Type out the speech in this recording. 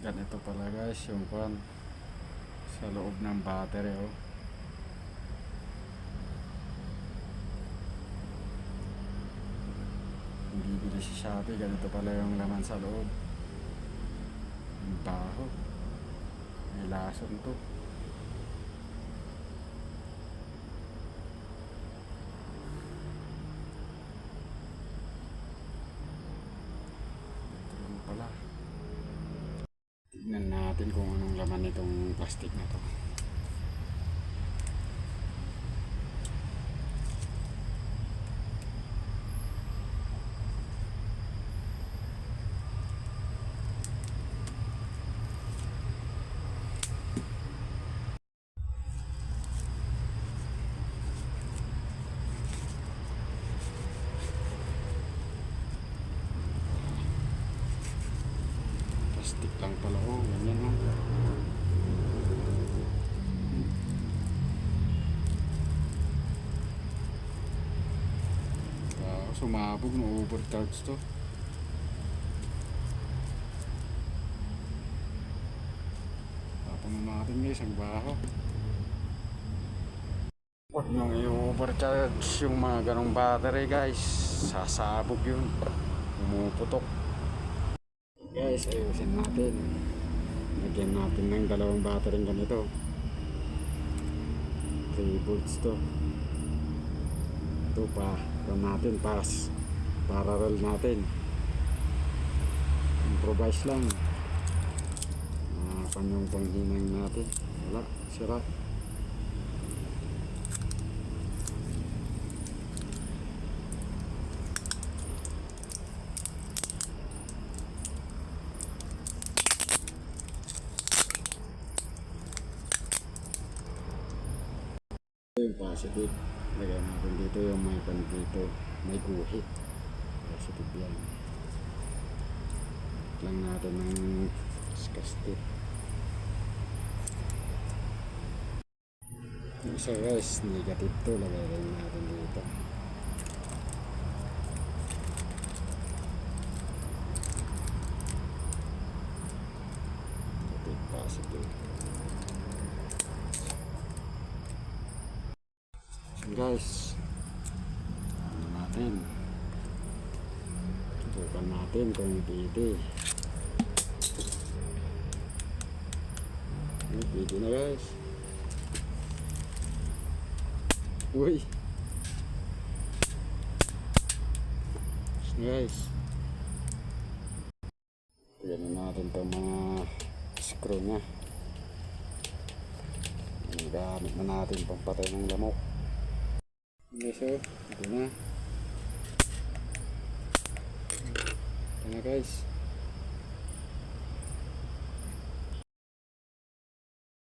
ganito pala guys yung kwan sa loob ng battery oh. Hindi bili sa Shopee, ganito pala yung laman sa loob. Ang baho. May lason to. Ito lang pala. Tignan natin kung anong laman nitong plastic na to. Plastic lang pala. Oh, ganyan lang. Wow, sumabog no overcharge to. Tatanong natin guys, ang baho. Huwag nung i-overcharge yung mga ganong battery guys. Sasabog yun. Pumuputok. Guys, ayusin natin. Lagyan natin ng dalawang battery ganito. 3 volts to. Ito pa, ito natin pass. Parallel natin. Improvise lang. Ah, panyong panghinang natin. Wala, sira. Yung positive. Lagyan natin dito yung may pan dito. May guhit. Positive yan. Lang natin ng disgusted. Yung isa guys, negative to. Lagay rin natin dito. Negative, positive. Guys. Ano natin. Subukan natin kung pwede. Ano, pwede na guys. Uy. Guys. Tignan natin itong mga screw nya gamit na natin pampatay ng lamok Okay, so, ito na. Ito na guys.